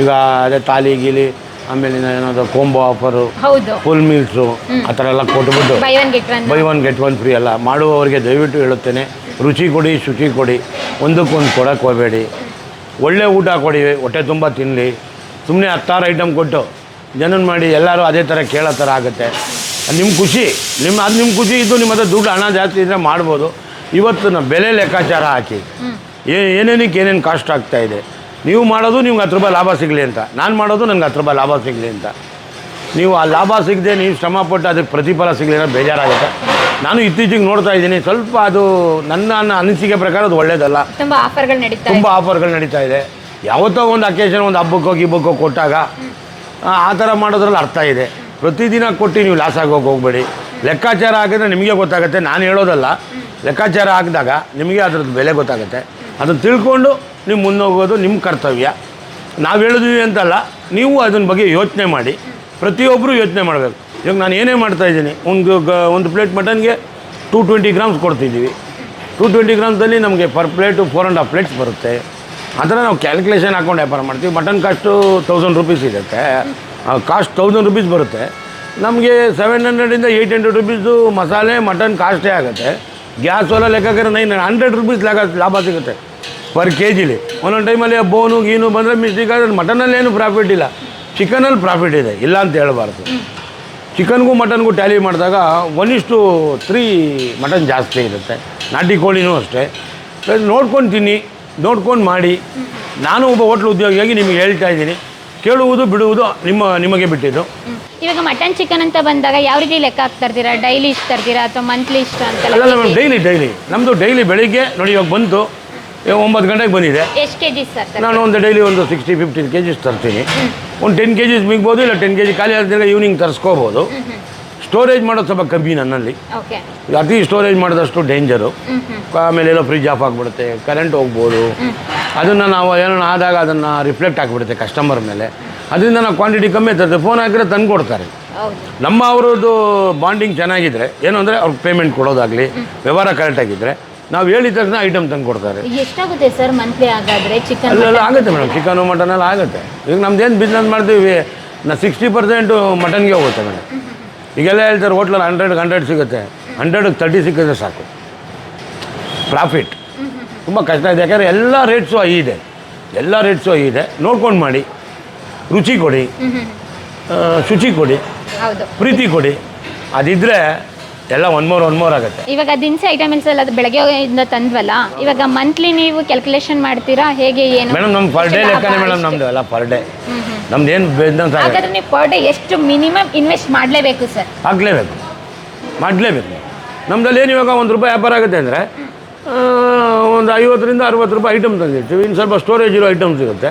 ಈಗ ಅದೇ ತಾಲಿ ಗೀಲಿ ಆಮೇಲೆ ಏನಾದರೂ ಕೋಂಬೋ ಆಫರು ಹೌದು. ಫುಲ್ ಮೀಲ್ಸು ಆ ಥರ ಎಲ್ಲ ಕೊಟ್ಬಿಟ್ಟು buy one get one free ಎಲ್ಲ. ಮಾಡುವವರಿಗೆ ದಯವಿಟ್ಟು ಹೇಳುತ್ತೇನೆ. ರುಚಿ ಕೊಡಿ ಶುಚಿ ಕೊಡಿ. ಒಂದಕ್ಕೊಂದು ಕೊಡೋಕ್ಕೆ ಹೋಗಬೇಡಿ. ಒಳ್ಳೆ ಊಟ ಕೊಡಿ ಹೊಟ್ಟೆ ತುಂಬ ತಿನ್ನಲಿ ಸುಮ್ಮನೆ ಹತ್ತಾರು ಐಟಮ್ ಕೊಟ್ಟು ಜನನ ಮಾಡಿ ಎಲ್ಲರೂ ಅದೇ ಥರ ಕೇಳೋ ಥರ ಆಗುತ್ತೆ. ನಿಮ್ಮ ಖುಷಿ. ನಿಮ್ಮ ಅದು ನಿಮ್ಮ ಖುಷಿ ಇದ್ದು ನಿಮ್ಮ ಹತ್ರ ದುಡ್ಡು ಹಣ ಜಾಸ್ತಿ ಇದ್ದರೆ ಮಾಡ್ಬೋದು. ಇವತ್ತು ನಾವು ಬೆಲೆ ಲೆಕ್ಕಾಚಾರ ಹಾಕಿ. ಏ ಏನೇನಕ್ಕೆ ಏನೇನು ಕಾಸ್ಟ್ ಆಗ್ತಾ ಇದೆ? ನೀವು ಮಾಡೋದು ನಿಮ್ಗೆ ಹತ್ತು ರೂಪಾಯಿ ಲಾಭ ಸಿಗಲಿ ಅಂತ. ನಾನು ಮಾಡೋದು ನನಗೆ ಹತ್ತು ರೂಪಾಯಿ ಲಾಭ ಸಿಗಲಿ ಅಂತ. ನೀವು ಆ ಲಾಭ ಸಿಗದೆ ನೀವು ಶ್ರಮಪಟ್ಟು ಅದಕ್ಕೆ ಪ್ರತಿಫಲ ಸಿಗಲಿ ಅನ್ನೋ ಬೇಜಾರಾಗುತ್ತೆ. ನಾನು ಇತ್ತೀಚೆಗೆ ನೋಡ್ತಾ ಇದ್ದೀನಿ. ಸ್ವಲ್ಪ ಅದು ನನ್ನ ಅನಿಸಿಕೆ ಪ್ರಕಾರ ಅದು ಒಳ್ಳೇದಲ್ಲ. ತುಂಬಾ ಆಫರ್ಗಳು ನಡೀತಾ ತುಂಬ ಇದೆ. ಆಫರ್ಗಳು ನಡೀತಾ ಇದೆ. ಯಾವತ್ತೋ ಒಂದು ಅಕೇಶನ್ ಒಂದು ಹಬ್ಬಕ್ಕೋ ಗಿಬ್ಬಕ್ಕೋ ಕೊಟ್ಟಾಗ ಆ, ಆ ಥರ ಮಾಡೋದ್ರಲ್ಲಿ ಅರ್ಥ ಇದೆ. ಪ್ರತಿದಿನ ಕೊಟ್ಟು ನೀವು ಲಾಸ್ ಆಗೋಕೆ ಹೋಗ್ಬೇಡಿ. ಲೆಕ್ಕಾಚಾರ ಹಾಕಿದ್ರೆ ನಿಮಗೆ ಗೊತ್ತಾಗುತ್ತೆ. ನಾನು ಹೇಳೋದಲ್ಲ. ಲೆಕ್ಕಾಚಾರ ಹಾಕಿದಾಗ ನಿಮಗೆ ಅದ್ರದ್ದು ಬೆಲೆ ಗೊತ್ತಾಗುತ್ತೆ. ಅದನ್ನು ತಿಳ್ಕೊಂಡು ನೀವು ಮುನ್ನೋಗೋದು ನಿಮ್ಮ ಕರ್ತವ್ಯ. ನಾವು ಹೇಳಿದ್ವಿ ಅಂತಲ್ಲ ನೀವು ಅದನ್ನ ಬಗ್ಗೆ ಯೋಚನೆ ಮಾಡಿ. ಪ್ರತಿಯೊಬ್ಬರು ಯೋಚನೆ ಮಾಡಬೇಕು. ಇವಾಗ ನಾನು ಏನೇ ಮಾಡ್ತಾ ಇದ್ದೀನಿ, ಒಂದು ಒಂದು ಪ್ಲೇಟ್ ಮಟನ್ಗೆ ಟೂ ಟ್ವೆಂಟಿ ಗ್ರಾಮ್ಸ್ ಕೊಡ್ತಿದ್ದೀವಿ. ಟೂ ಟ್ವೆಂಟಿ ಗ್ರಾಮ್ಸಲ್ಲಿ ನಮಗೆ per plate four and half plates ಬರುತ್ತೆ. ಆ ನಾವು ಕ್ಯಾಲ್ಕುಲೇಷನ್ ಹಾಕೊಂಡು ವ್ಯಾಪಾರ ಮಾಡ್ತೀವಿ. ಮಟನ್ ಕಾಸ್ಟು ತೌಸಂಡ್ ರುಪೀಸ್ ಇರುತ್ತೆ. ಕಾಸ್ಟ್ ತೌಸಂಡ್ ರುಪೀಸ್ ಬರುತ್ತೆ. ನಮಗೆ ಸೆವೆನ್ ಹಂಡ್ರೆಡಿಂದ ಏಯ್ಟ್ ಹಂಡ್ರೆಡ್ ರುಪೀಸು ಮಸಾಲೆ ಮಟನ್ ಕಾಸ್ಟೇ ಆಗುತ್ತೆ. ಗ್ಯಾಸ್ ಎಲ್ಲ ಲೆಕ್ಕಾಚಾರ ನೈನ್ ಹಂಡ್ರೆಡ್ ರುಪೀಸ್ ಲಾಗ ಲಾಭ ಸಿಗುತ್ತೆ ಪರ್ ಕೆ ಜಿಲಿ ಒಂದೊಂದು ಟೈಮಲ್ಲಿ ಬೋನು ಗೀನು ಬಂದರೆ ಮಿಸ್ಟೇಕ್ ಆದರೆ ಮಟನಲ್ಲಿ ಏನು ಪ್ರಾಫಿಟ್ ಇಲ್ಲ. ಚಿಕನಲ್ಲಿ ಪ್ರಾಫಿಟ್ ಇದೆ. ಇಲ್ಲ ಅಂತ ಹೇಳಬಾರ್ದು. ಚಿಕನ್ಗೂ ಮಟನ್ಗೂ ಟ್ಯಾಲಿ ಮಾಡಿದಾಗ ಒನ್ ಇಷ್ಟು ತ್ರೀ ಮಟನ್ ಜಾಸ್ತಿ ಇರುತ್ತೆ. ನಾಟಿ ಕೋಳಿನೂ ಅಷ್ಟೇ. ನೋಡ್ಕೊಂಡು ತಿನ್ನಿ ನೋಡ್ಕೊಂಡು ಮಾಡಿ. ನಾನು ಒಬ್ಬ ಹೋಟ್ಲ್ ಉದ್ಯೋಗಿಯಾಗಿ ನಿಮಗೆ ಹೇಳ್ತಾ ಇದ್ದೀನಿ. ಕೇಳುವುದು ಬಿಡುವುದು ನಿಮ್ಮ ನಿಮಗೆ ಬಿಟ್ಟಿದ್ದು. ಇವಾಗ ಮಟನ್ ಚಿಕನ್ ಅಂತ ಬಂದಾಗ ಯಾವ ರೀತಿ ಲೆಕ್ಕ ಹಾಕ್ತಾ ಇರ್ತೀರಾ? ಡೈಲಿ ಇಷ್ಟು ತರ್ತೀರಾ ಅಥವಾ ಮಂತ್ಲಿ ಇಷ್ಟ ಅಲ್ಲ ಅಂತೆಲ್ಲ ಮೇಡಮ್ ಡೈಲಿ ಡೈಲಿ ನಮ್ಮದು ಡೈಲಿ ಬೆಳಿಗ್ಗೆ ನೋಡಿ ಇವಾಗ ಬಂತು. ಒಂಬತ್ತು ಗಂಟೆಗೆ ಬಂದಿದೆ. ಎಷ್ಟು ಕೆ ಜಿ ಸರ್ ನಾನು ಒಂದು ಡೈಲಿ ಒಂದು ಸಿಕ್ಸ್ಟಿ ಫಿಫ್ಟೀನ್ ಕೆ ಜಿಸ್ ತರ್ತೀನಿ ಒಂದು ಟೆನ್ ಕೆ ಜಿಸ್ ಮಿಗ್ಬೋದು ಇಲ್ಲ ಟೆನ್ ಕೆ ಜಿ ಖಾಲಿ ಆದಾಗ ಈವ್ನಿಂಗ್ ತರಿಸ್ಕೋಬೋದು. ಸ್ಟೋರೇಜ್ ಮಾಡೋದು ಸ್ವಲ್ಪ ಕಮ್ಮಿ ನನ್ನಲ್ಲಿ. ಅತಿ ಸ್ಟೋರೇಜ್ ಮಾಡಿದಷ್ಟು ಡೇಂಜರು ಆಮೇಲೆ ಎಲ್ಲೋ ಫ್ರಿಜ್ ಆಫ್ ಆಗಿಬಿಡುತ್ತೆ ಕರೆಂಟ್ ಹೋಗ್ಬೋದು. ಅದನ್ನು ನಾವು ಏನೋ ಆದಾಗ ಅದನ್ನು ರಿಫ್ಲೆಕ್ಟ್ ಆಗಿಬಿಡುತ್ತೆ ಕಸ್ಟಮರ್ ಮೇಲೆ. ಅದರಿಂದ ನಾವು ಕ್ವಾಂಟಿಟಿ ಕಮ್ಮಿ ಇರ್ತದೆ ಫೋನ್ ಹಾಕಿದ್ರೆ ತಂದು ಕೊಡ್ತಾರೆ. ನಮ್ಮ ಅವರದ್ದು ಬಾಂಡಿಂಗ್ ಚೆನ್ನಾಗಿದ್ದರೆ ಏನು ಅಂದರೆ ಅವ್ರಿಗೆ ಪೇಮೆಂಟ್ ಕೊಡೋದಾಗಲಿ ವ್ಯವಹಾರ ಕರೆಕ್ಟಾಗಿದ್ದರೆ ನಾವು ಹೇಳಿದ ತಕ್ಷಣ ಐಟಮ್ ತಂದು ಕೊಡ್ತಾರೆ. ಎಷ್ಟಾಗುತ್ತೆ ಸರ್ ಮಂತ್ಲಿ ಹಾಗಾದ್ರೆ ಚಿಕನ್ ಅಲ್ಲೆಲ್ಲ ಆಗುತ್ತೆ ಮೇಡಮ್ ಚಿಕನು ಮಟನ್ ಎಲ್ಲ ಆಗುತ್ತೆ. ಈಗ ನಮ್ದೇನು ಬಿಸ್ನೆಸ್ ಮಾಡ್ತೀವಿ ನಾ ಸಿಕ್ಸ್ಟಿ ಪರ್ಸೆಂಟು ಮಟನ್ಗೆ ಹೋಗುತ್ತೆ ಮೇಡಮ್ ಈಗೆಲ್ಲ ಹೇಳ್ತಾರೆ ಹೋಟ್ಲಲ್ಲಿ ಹಂಡ್ರೆಡ್ಗೆ ಹಂಡ್ರೆಡ್ ಸಿಗುತ್ತೆ. ಹಂಡ್ರೆಡ್ಗೆ ತರ್ಟಿ ಸಿಕ್ಕಿದ್ರೆ ಸಾಕು. ಪ್ರಾಫಿಟ್ ತುಂಬ ಕಷ್ಟ ಇದೆ. ಯಾಕಂದರೆ ಎಲ್ಲ ರೇಟ್ಸು ಹೈ ಇದೆ ಎಲ್ಲ ರೇಟ್ಸು ಹೈ ಇದೆ ನೋಡ್ಕೊಂಡು ಮಾಡಿ. ರುಚಿ ಕೊಡಿ. ಶುಚಿ ಕೊಡಿ. ಪ್ರೀತಿ ಕೊಡಿ. ಅದಿದ್ದರೆ ಎಲ್ಲ ಒನ್ ಮೋರ್ ಒನ್ ಮೋರ್ ಆಗುತ್ತೆ. ಇವಾಗ ದಿನಸಿ ಐಟಮ್ಸ್ ಎಲ್ಲ ಅದು ಬೆಳಗ್ಗೆ ಇಂದ ತಂದ್ವಲ್ಲ ಇವಾಗ ಮಂತ್ಲಿ ನೀವು ಕ್ಯಾಲ್ಕುಲೇಷನ್ ಮಾಡ್ತೀರಾ? ಹೇಗೆ ಏನು? ಮೇಡಮ್ ನಮ್ಮ ಪರ್ ಡೇ ಲೆಕ್ಕನೇ ಮೇಡಮ್ ನಮ್ದು ಎಲ್ಲ ಪರ್ ಡೇ. ನಮ್ದು ಏನು ಬಿಸ್ನೆಸ್ ಹಾಗಾದ್ರೆ ನೀವು ಪರ್ ಡೇ ಎಷ್ಟು ಮಿನಿಮಮ್ ಇನ್ವೆಸ್ಟ್ ಮಾಡಲೇಬೇಕು ಸರ್ ಆಗ್ಲೇಬೇಕು. ಮಾಡಲೇಬೇಕು. ನಮ್ದಲ್ಲಿ ಏನು ಇವಾಗ ಒಂದು ರೂಪಾಯಿ ವ್ಯಾಪಾರ ಆಗುತ್ತೆ ಅಂದರೆ ಒಂದು ಐವತ್ತರಿಂದ ಅರುವತ್ತು ರೂಪಾಯಿ ಐಟಮ್ ತಂದಿರ್ತೀವಿ. ಇನ್ನು ಸ್ವಲ್ಪ ಸ್ಟೋರೇಜ್ ಇರೋ ಐಟಮ್ ಸಿಗುತ್ತೆ.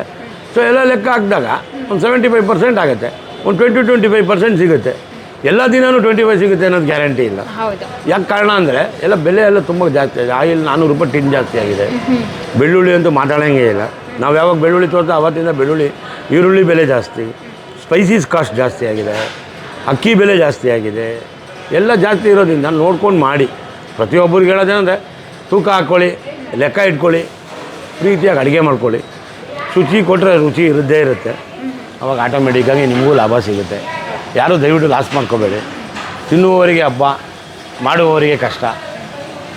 ಸೊ ಎಲ್ಲ ಲೆಕ್ಕ ಹಾಕಿದಾಗ ಒಂದು ಸೆವೆಂಟಿ ಫೈವ್ ಪರ್ಸೆಂಟ್ ಆಗುತ್ತೆ. ಒಂದು ಟ್ವೆಂಟಿ ಟ್ವೆಂಟಿ ಫೈವ್ ಪರ್ಸೆಂಟ್ ಸಿಗುತ್ತೆ. ಎಲ್ಲ ದಿನವೂ ಟ್ವೆಂಟಿ ಫೈವ್ ಸಿಗುತ್ತೆ ಅನ್ನೋದು ಗ್ಯಾರಂಟಿ ಇಲ್ಲ. ಹೌದು. ಯಾಕೆ ಕಾರಣ ಅಂದರೆ ಎಲ್ಲ ಬೆಲೆ ಎಲ್ಲ ತುಂಬ ಜಾಸ್ತಿ ಆಗಿದೆ. ಆಯಿಲ್ ನಾನ್ನೂರು ರೂಪಾಯಿ ಟಿನ್ ಜಾಸ್ತಿ ಆಗಿದೆ. ಬೆಳ್ಳುಳ್ಳಿ ಅಂತೂ ಮಾತಾಡೋಂಗೇ ಇಲ್ಲ. ನಾವು ಯಾವಾಗ ಬೆಳ್ಳುಳ್ಳಿ ತೋರ್ತಾ ಅವತ್ತಿಂದ ಬೆಳ್ಳುಳ್ಳಿ ಈರುಳ್ಳಿ ಬೆಲೆ ಜಾಸ್ತಿ. ಸ್ಪೈಸೀಸ್ ಕಾಸ್ಟ್ ಜಾಸ್ತಿ ಆಗಿದೆ. ಅಕ್ಕಿ ಬೆಲೆ ಜಾಸ್ತಿ ಆಗಿದೆ. ಎಲ್ಲ ಜಾಸ್ತಿ ಇರೋದ್ರಿಂದ ನೋಡ್ಕೊಂಡು ಮಾಡಿ. ಪ್ರತಿಯೊಬ್ಬರಿಗೆ ಹೇಳೋದೇನೆಂದರೆ ತೂಕ ಹಾಕ್ಕೊಳ್ಳಿ ಲೆಕ್ಕ ಇಟ್ಕೊಳ್ಳಿ ಪ್ರೀತಿಯಾಗಿ ಅಡುಗೆ ಮಾಡ್ಕೊಳ್ಳಿ. ಶುಚಿ ಕೊಟ್ಟರೆ ರುಚಿ ಇರದ್ದೇ ಇರುತ್ತೆ. ಅವಾಗ ಆಟೋಮೆಟಿಕ್ಕಾಗಿ ನಿಮಗೂ ಲಾಭ ಸಿಗುತ್ತೆ. ಯಾರೂ ದಯವಿಟ್ಟು ಲಾಸ್ ಮಾಡ್ಕೋಬೇಡಿ. ತಿನ್ನುವವರಿಗೆ ಹಬ್ಬ, ಮಾಡುವವರಿಗೆ ಕಷ್ಟ.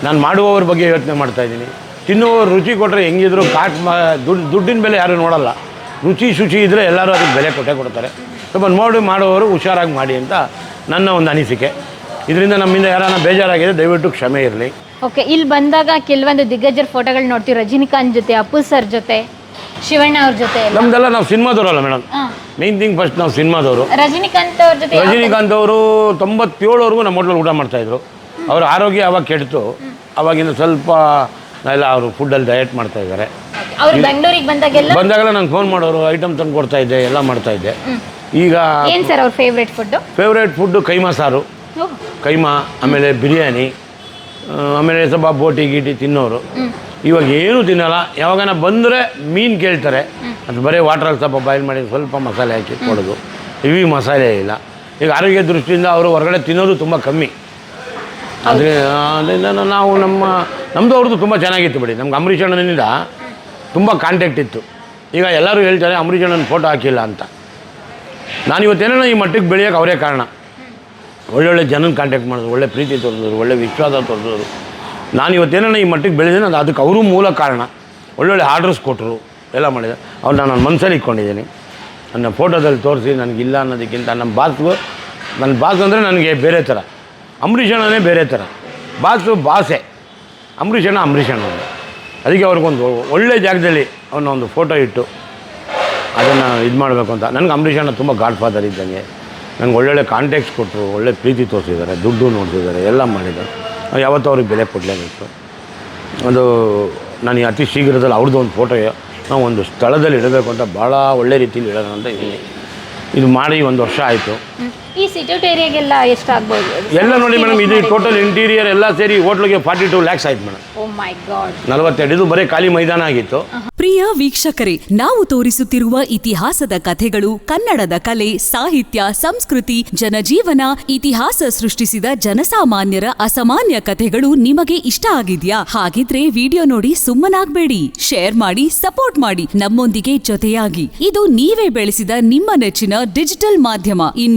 ನಾನು ಮಾಡುವವ್ರ ಬಗ್ಗೆ ಯೋಚನೆ ಮಾಡ್ತಾಯಿದ್ದೀನಿ ತಿನ್ನುವವರು ರುಚಿ ಕೊಟ್ಟರೆ ಹೆಂಗಿದ್ರು ಕಾಟ್ ಮಾ ದುಡ್ಡು ದುಡ್ಡಿನ ಬೆಲೆ ಯಾರೂ ನೋಡಲ್ಲ. ರುಚಿ ಶುಚಿ ಇದ್ದರೆ ಎಲ್ಲರೂ ಅದಕ್ಕೆ ಬೆಲೆ ಕೊಟ್ಟೇ ಕೊಡ್ತಾರೆ. ಸ್ವಲ್ಪ ನೋಡಿ ಮಾಡುವವರು ಹುಷಾರಾಗಿ ಮಾಡಿ ಅಂತ ನನ್ನ ಒಂದು ಅನಿಸಿಕೆ. ಇದರಿಂದ ನಮ್ಮಿಂದ ಯಾರನ್ನ ಬೇಜಾರಾಗಿದೆ, ದಯವಿಟ್ಟು ಕ್ಷಮೆ ಇರಲಿ. ಓಕೆ ಇಲ್ಲಿ ಬಂದಾಗ ಕೆಲವೊಂದು ದಿಗ್ಗಜರ ಫೋಟೋಗಳು ನೋಡ್ತೀವಿ. ರಜನಿಕಾಂತ್ ಜೊತೆ ಅಪ್ಪು ಸರ್ ಜೊತೆ. ಶಿವಣ್ಣ ಅವ್ರ ಜೊತೆ ಎಲ್ಲ? ನಮ್ದೆಲ್ಲ ನಾವು ಸಿನಿಮಾದವರಲ್ಲ ಮೇಡಮ್. ಹಾ. ಮೇನ್ ಥಿಂಗ್ ಫಸ್ಟ್ ನಾವು ಸಿನಿಮಾದವರು. ರಜನಿಕಾಂತ್ ಅವ್ರ ಜೊತೆ ಯಾವ- ರಜನಿಕಾಂತ್ ಅವರು ತೊಂಬತ್ತೇಳವರೆಗೂ ನಮ್ಮ ಹೋಟ್ಲಲ್ಲಿ ಊಟ ಮಾಡ್ತಾಯಿದ್ರು ಅವ್ರ ಆರೋಗ್ಯ ಅವಾಗ ಕೆಡ್ತು? ಅವಾಗಿಂದ ಸ್ವಲ್ಪ ಎಲ್ಲ ಅವರು ಫುಡ್ಡಲ್ಲಿ ಡಯಟ್ ಮಾಡ್ತಾ ಇದ್ದಾರೆ ಅವ್ರು ಬೆಂಗಳೂರಿಗೆ ಬಂದಾಗೆಲ್ಲ? ಬಂದಾಗೆಲ್ಲ ನಂಗೆ ಫೋನ್ ಮಾಡೋರು ಐಟಮ್ ತಂದು ಕೊಡ್ತಾ ಇದ್ದೆ ಎಲ್ಲ ಮಾಡ್ತಾ ಇದ್ದೆ. ಈಗ ಏನ್ ಸರ್ ಅವ್ರ favourite food favourite food keema ಸಾರು. ಕೈಮಾ ಆಮೇಲೆ ಬಿರಿಯಾನಿ. ಆಮೇಲೆ ಸ್ವಲ್ಪ ಬೋಟಿ ಗೀಟಿ ತಿನ್ನೋರು. ಇವಾಗ ಏನು ತಿನ್ನಲ್ಲ, ಯಾವಾಗನ ಬಂದರೆ ಮೀನು ಕೇಳ್ತಾರೆ. ಅದು ಬರೀ ವಾಟ್ರಲ್ಲಿ ಸ್ವಲ್ಪ ಬಾಯ್ಲ್ ಮಾಡಿ ಸ್ವಲ್ಪ ಮಸಾಲೆ ಹಾಕಿ ಕೊಡೋದು ಇವಿ ಮಸಾಲೆ ಇಲ್ಲ. ಈಗ ಆರೋಗ್ಯ ದೃಷ್ಟಿಯಿಂದ ಅವರು ಹೊರಗಡೆ ತಿನ್ನೋದು ತುಂಬ ಕಮ್ಮಿ. ಆದರೆ ಅದರಿಂದ ನಾವು ನಮ್ಮ ನಮ್ಮದು ಅವ್ರದ್ದು ತುಂಬ ಚೆನ್ನಾಗಿತ್ತು ಬಿಡಿ. ನಮ್ಗೆ ಅಂಬರೀಷ್ ಅಣ್ಣನಿಂದ ತುಂಬ ಕಾಂಟ್ಯಾಕ್ಟ್ ಇತ್ತು. ಈಗ ಎಲ್ಲರೂ ಹೇಳ್ತಾರೆ, ಅಂಬರೀಷ್ ಅಣ್ಣನ ಫೋಟೋ ಹಾಕಿಲ್ಲ ಅಂತ. ನಾನು ಇವತ್ತೇನೋ ಈ ಮಟ್ಟಕ್ಕೆ ಬೆಳೆಯೋಕೆ ಅವರೇ ಕಾರಣ. ಒಳ್ಳೊಳ್ಳೆ ಜನನ ಕಾಂಟ್ಯಾಕ್ಟ್ ಮಾಡಿದ್ರು, ಒಳ್ಳೆ ಪ್ರೀತಿ ತೋರಿಸಿದ್ರು, ಒಳ್ಳೆ ವಿಶ್ವಾಸ ತೋರಿಸಿದ್ರು. ನಾನು ಇವತ್ತೇನೋ ಈ ಮಟ್ಟಿಗೆ ಬೆಳೆದಿದ್ದೀನಿ, ಅದು ಅದಕ್ಕೆ ಅವರು ಮೂಲ ಕಾರಣ. ಒಳ್ಳೊಳ್ಳೆ ಆರ್ಡರ್ಸ್ ಕೊಟ್ಟರು ಎಲ್ಲ ಮಾಡಿದೆ. ಅವ್ರು ನಾನು ನನ್ನ ಮನಸ್ಸಲ್ಲಿ ಇಟ್ಕೊಂಡಿದ್ದೀನಿ. ನನ್ನ ಫೋಟೋದಲ್ಲಿ ತೋರಿಸಿ, ನನಗಿಲ್ಲ ಅನ್ನೋದಕ್ಕಿಂತ ನಮ್ಮ ಬಾಸ್ಗೂ ನನ್ನ ಬಾಸ್ ಅಂದರೆ ನನಗೆ ಬೇರೆ ಥರ. ಅಂಬರೀಷಣ್ಣನೇ ಬೇರೆ ಥರ. ಬಾಸು ಬಾಸೆ ಅಂಬರೀಷಣ್ಣ ಅಂಬರೀಷಣ್ಣ ಅದಕ್ಕೆ ಅವ್ರಿಗೊಂದು ಒಳ್ಳೆ ಜಾಗದಲ್ಲಿ ಅವನ ಒಂದು ಫೋಟೋ ಇಟ್ಟು, ಅದನ್ನು ಇದು ಮಾಡಬೇಕು ಅಂತ. ನನಗೆ ಅಂಬರೀಷಣ್ಣ ತುಂಬ ಗಾಡ್ ಫಾದರ್ ಇದ್ದಂಗೆ. ನನಗೆ ಒಳ್ಳೊಳ್ಳೆ ಕಾಂಟ್ಯಾಕ್ಟ್ಸ್ ಕೊಟ್ಟರು ಒಳ್ಳೆ ಪ್ರೀತಿ ತೋರಿಸಿದ್ದಾರೆ, ದುಡ್ಡು ನೋಡಿಸಿದ್ದಾರೆ, ಎಲ್ಲ ಮಾಡಿದ್ದಾರೆ. ಯಾವತ್ತೂ ಅವ್ರಿಗೆ ಬೆಲೆ ಕೊಡಲೇಬೇಕು. ಅದು ನಾನು ಅತಿ ಶೀಘ್ರದಲ್ಲಿ ಅವ್ರದ್ದು ಒಂದು ಫೋಟೋ ನಾವು ಒಂದು ಸ್ಥಳದಲ್ಲಿ ಇಡಬೇಕು ಅಂತ ಭಾಳ ಒಳ್ಳೆ ರೀತಿಯಲ್ಲಿ ಇಡೋಣ ಅಂತ ಇದ್ದೀನಿ. ಇದು ಮಾಡಿ ಒಂದು ವರ್ಷ ಆಯಿತು. ಈ ಸಿಟೌಟ್ ಏರಿಯಾಗೆಲ್ಲ ಎಷ್ಟಾಗ್ಬೋದು ಎಲ್ಲ ನೋಡಿ ಮೇಡಮ್ ಇದು ಟೋಟಲ್ ಇಂಟೀರಿಯರ್ ಎಲ್ಲ ಸೇರಿ ಹೋಟ್ಲಿಗೆ ಫಾರ್ಟಿ ಟು ಲ್ಯಾಕ್ಸ್ ಆಯ್ತು ಮೇಡಮ್ ಓ ಮೈ ಗಾಡ್ ನಲವತ್ತೆರಡು ಇದು ಬರೀ ಖಾಲಿ ಮೈದಾನ ಆಗಿತ್ತು. ಪ್ರಿಯ ವೀಕ್ಷಕರೇ ನಾವು ತೋರಿಸುತ್ತಿರುವ ಇತಿಹಾಸದ ಕಥೆಗಳು ಕನ್ನಡದ ಕಲೆ ಸಾಹಿತ್ಯ ಸಂಸ್ಕೃತಿ ಜನಜೀವನ ಇತಿಹಾಸ ಸೃಷ್ಟಿಸಿದ ಜನಸಾಮಾನ್ಯರ ಅಸಾಮಾನ್ಯ ಕಥೆಗಳು ನಿಮಗೆ ಇಷ್ಟ ಆಗಿದ್ಯಾ? ಹಾಗಿದ್ರೆ ವಿಡಿಯೋ ನೋಡಿ ಸುಮ್ಮನಾಗ್ಬೇಡಿ. ಶೇರ್ ಮಾಡಿ ಸಪೋರ್ಟ್ ಮಾಡಿ ನಮ್ಮೊಂದಿಗೆ ಜೊತೆಯಾಗಿ. ಇದು ನೀವೇ ಬೆಳೆಸಿದ ನಿಮ್ಮ ನೆಚ್ಚಿನ ಡಿಜಿಟಲ್ ಮಾಧ್ಯಮ. ಇನ್